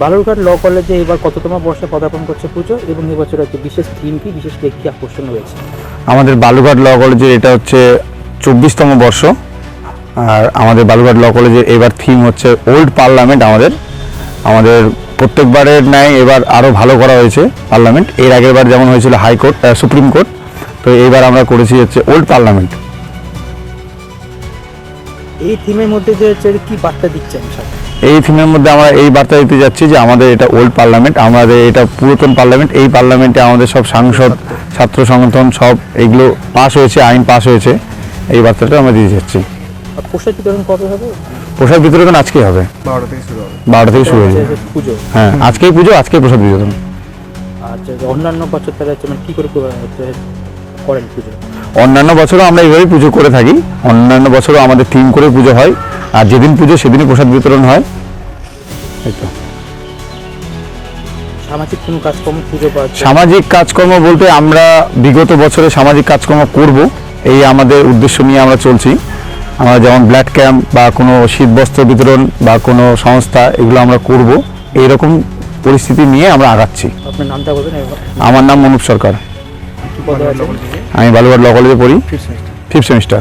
বালুরঘাট ল কলেজে এবার কততম বর্ষে পদার্পণ করছে পুজো এবং এবছর হচ্ছে বিশেষ থিম কি বিশেষ কি কি আকর্ষণ রয়েছে? আমাদের বালুরঘাট ল কলেজের এটা হচ্ছে চব্বিশতম বর্ষ। আর আমাদের বালুঘাট ল কলেজের এবার থিম হচ্ছে ওল্ড পার্লামেন্ট আমাদের। আমাদের প্রত্যেকবারের ন্যায় এবার আরও ভালো করা হয়েছে পার্লামেন্ট এর আগের বার যেমন হয়েছিল হাইকোর্ট সুপ্রিম কোর্ট তো এইবার আমরা করেছি হচ্ছে ওল্ড পার্লামেন্ট এই থিমের মধ্যে যে হচ্ছে কি বার্তা দিচ্ছেন সাথে এই থিমের মধ্যে আমরা এই বার্তা দিতে যাচ্ছি যে আমাদের এটা ওল্ড পার্লামেন্ট আমাদের এটা পুরাতন পার্লামেন্ট। এই পার্লামেন্টে আমাদের সব সাংসদ ছাত্র সংগঠন সব এগুলো পাস হয়েছে আইন পাস হয়েছে। এই বার্তাটা আমরা দিতে যাচ্ছি। প্রসাদ বিতরণ হবে? প্রসাদ বিতরণ আজকেই হবে। বারোটা থেকে শুরু হবে। বারোটা থেকে শুরু হয়ে যাবে। পুজো। হ্যাঁ আজকেই পুজো আজকেই প্রসাদ বিতরণ। আর অন্যান্য বছর তারা মানে কি করে করে- করেন পুজো? অন্যান্য বছরও আমরা এইভাবেই পুজো করে থাকি। অন্যান্য বছরও আমাদের থিম করে পুজো হয়। আর যেদিন পুজো সেদিনই প্রসাদ বিতরণ হয়। এই তো। সামাজিক কোনো কাজকর্ম পুজো সামাজিক কাজকর্ম বলতে আমরা বিগত বছরে সামাজিক কাজকর্ম করব এই আমাদের উদ্দেশ্য নিয়ে আমরা চলছি। আমরা যেমন ব্লাড ক্যাম্প বা কোনো শীতবস্ত্র বিতরণ বা কোনো সংস্থা এগুলো আমরা করব। এই রকম পরিস্থিতি নিয়ে আমরা আগাচ্ছি। আপনার নামটা বলবেন আমার নাম মনুপ সরকার। আমি বালুঘাট ল কলেজে পড়ি। Fifth semester.